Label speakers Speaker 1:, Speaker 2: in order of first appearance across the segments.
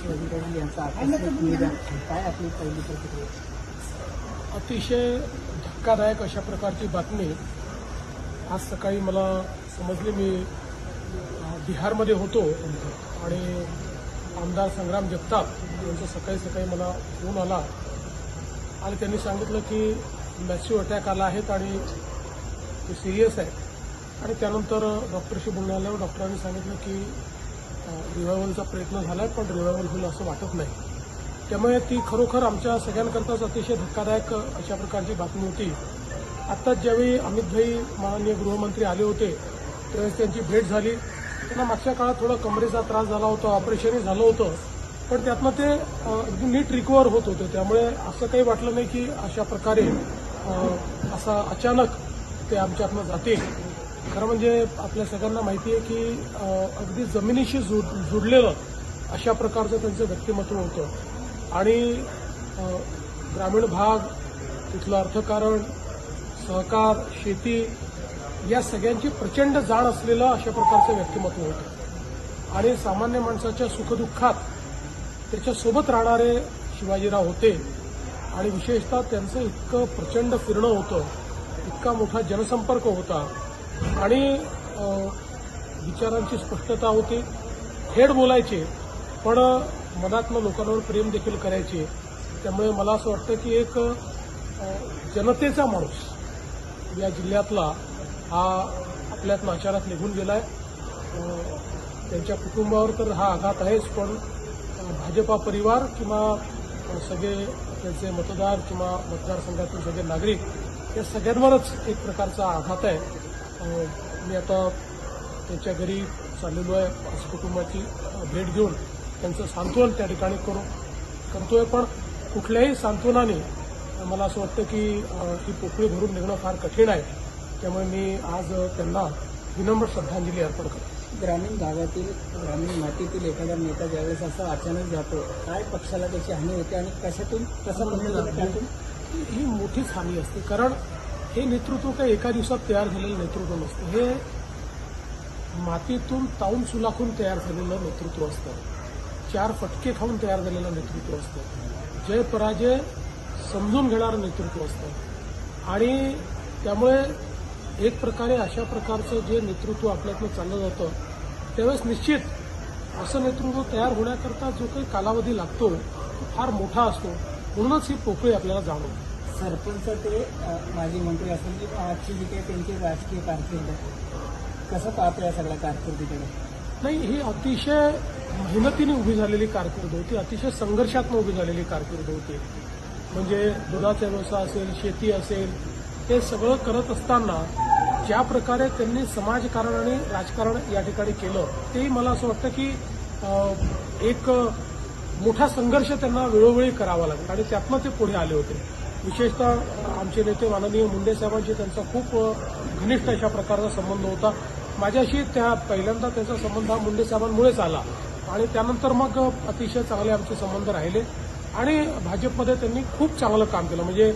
Speaker 1: शिवाजीराव यांचं आकस्मिक निधन काय आपली पहिली प्रतिक्रिया
Speaker 2: अतिशय धक्कादायक अशा प्रकारची बातमी आज सकाळी मला समजली मी बिहारमध्ये होतो आणि आमदार संग्राम जगताप यांचा सकाळी सकाळी मला फोन आला आणि त्यांनी सांगितलं की मॅसिव्ह अटॅक आला आहेत आणि ते सिरियस आहे. आणि त्यानंतर डॉक्टरशी बोलणं आल्यावर डॉक्टरांनी सांगितलं की रिवायवलचा प्रयत्न झाला आहे पण रिवायवल होईल असं वाटत नाही. त्यामुळे ती खरोखर आमच्या सगळ्यांकरताच अतिशय धक्कादायक अशा प्रकारची बातमी होती. आत्ताच ज्यावेळी अमितभाई माननीय गृहमंत्री आले होते त्यावेळेस त्यांची भेट झाली. त्यांना मागच्या काळात थोडा कमरेचा त्रास झाला होता ऑपरेशनही झालं होतं. पण त्यातनं ते अगदी नीट रिकवर होत होते. त्यामुळे असं काही वाटलं नाही की अशा प्रकारे असा अचानक ते आमच्यातनं जाते खरं म्हणजे आपल्या सगळ्यांना माहिती आहे की अगदी जमिनीशी जुड जुडलेलं अशा प्रकारचं त्यांचं व्यक्तिमत्व होतं. आणि ग्रामीण भाग तिथलं अर्थकारण सहकार शेती या सगळ्यांची प्रचंड जाण असलेलं अशा प्रकारचं व्यक्तिमत्व होतं. आणि सामान्य माणसाच्या सुखदुःखात त्याच्यासोबत राहणारे शिवाजीराव होते. आणि विशेषतः त्यांचं इतकं प्रचंड फिरणं होतं इतका मोठा जनसंपर्क होता. आणि विचारांची स्पष्टता होती. थेट बोलायचे पण मनातनं लोकांवर प्रेम देखील करायचे. त्यामुळे मला असं वाटतं की एक जनतेचा माणूस या जिल्ह्यातला हा आपल्यात नाचारात निघून गेलाय. आहे त्यांच्या कुटुंबावर तर हा आघात आहेच पण भाजपा परिवार किंवा सगळे त्यांचे मतदार किंवा मतदारसंघातील सगळे नागरिक या सगळ्यांवरच एक प्रकारचा आघात आहे. मी आता त्यांच्या घरी चाललेलो आहे कुटुंबाची भेट घेऊन त्यांचं सांत्वन त्या ठिकाणी करू करतोय. पण कुठल्याही सांत्वनाने मला असं वाटतं की ही पोकळी भरून निघणं फार कठीण आहे. त्यामुळे मी आज त्यांना विनम्र श्रद्धांजली अर्पण करतो.
Speaker 1: ग्रामीण भागातील ग्रामीण मातीतील एखादा नेता ज्यावेळेस असं अचानक जातो काय पक्षाला त्याची हानी होते आणि कशातून कसा
Speaker 2: ही मोठीच हानी असते. कारण हे नेतृत्व काही एका दिवसात तयार झालेलं नेतृत्व नसतं. हे मातीतून ताऊन सुलाखून तयार झालेलं नेतृत्व असतं. चार फटके खाऊन तयार झालेलं नेतृत्व असतं. जय पराजय समजून घेणारं नेतृत्व असतं. आणि त्यामुळे एक प्रकारे अशा प्रकारचं जे नेतृत्व आपल्यातनं चाललं जातं त्यावेळेस निश्चित असं नेतृत्व तयार होण्याकरता जो काही कालावधी लागतो तो फार मोठा असतो. म्हणूनच ही पोकळी आपल्याला जाणवते.
Speaker 1: सरपंच ते माजी मंत्री असेल की आजची जी काही त्यांची राजकीय कारकीर्द कसं पाहतं या सगळ्या कारकिर्दीकडे?
Speaker 2: नाही ही अतिशय मेहनतीने उभी झालेली कारकीर्द होती अतिशय संघर्षात्मक उभी झालेली कारकीर्द होती. म्हणजे दुधाचा व्यवसाय असेल शेती असेल हे सगळं करत असताना ज्या प्रकारे त्यांनी समाजकारण आणि राजकारण या ठिकाणी केलं तेही मला असं वाटतं की एक मोठा संघर्ष त्यांना वेळोवेळी करावा लागला आणि त्यातनं ते पुढे आले होते. विशेषतः आमचे नेते माननीय मुंडे साहेबांशी त्यांचा खूप घनिष्ठ अशा प्रकारचा संबंध होता. माझ्याशी त्या पहिल्यांदा त्याचा संबंध हा मुंडे साहेबांमुळेच आला आणि त्यानंतर मग अतिशय चांगले आमचे संबंध राहिले आणि भाजपमध्ये त्यांनी खूप चांगलं काम केलं. म्हणजे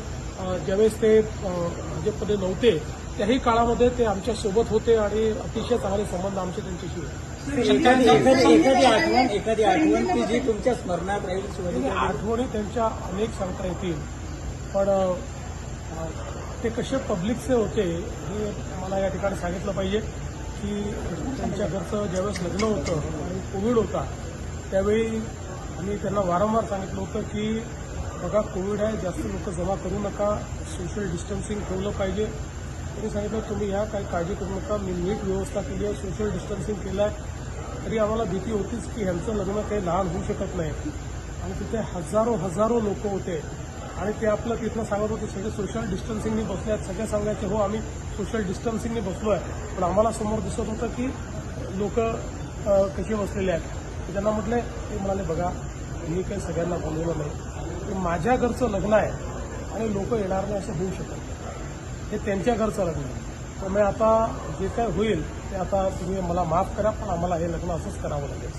Speaker 2: ज्यावेळेस ते भाजपमध्ये नव्हते त्याही काळामध्ये ते आमच्यासोबत होते आणि अतिशय चांगले संबंध आमचे त्यांच्याशी होते.
Speaker 1: एखादी आठवण एखादी आठवण की जी तुमच्या स्मरणात राहील
Speaker 2: म्हणजे आठवणी त्यांच्या अनेक सांगता येतील. पण ते कसे पब्लिकचे होते हे मला या ठिकाणी सांगितलं पाहिजे की त्यांच्या घरचं ज्यावेळेस लग्न होतं आणि कोविड होता त्यावेळी आम्ही त्यांना वारंवार सांगितलं होतं की बघा कोविड आहे जास्त लोक जमा करू नका सोशल डिस्टन्सिंग ठेवलं पाहिजे. त्यांनी सांगितलं तुम्ही ह्या काही काळजी करू नका मी नीट व्यवस्था केली आहे सोशल डिस्टन्सिंग केलं आहे तरी आम्हाला भीती होतीच की ह्यांचं लग्न काही लहान होऊ शकत नाही. आणि तिथे हजारो हजारो लोक होते. आणि ते आपलं तिथनं सांगत होते सगळे सोशल डिस्टन्सिंगनी बसले आहेत. सगळे सांगायचे हो आम्ही सोशल डिस्टन्सिंगनी बसलो आहे पण आम्हाला समोर दिसत होतं की लोक कसे बसलेले आहेत. त्यांना म्हटले ते म्हणाले बघा मी काही सगळ्यांना बोलवलं नाही. ते माझ्या घरचं लग्न आहे आणि लोक येणार नाही असं होऊ शकत हे त्यांच्या घरचं लग्न आहे. त्यामुळे आता जे काय होईल ते आता तुम्ही मला माफ करा पण आम्हाला हे लग्न असंच करावं लागेल.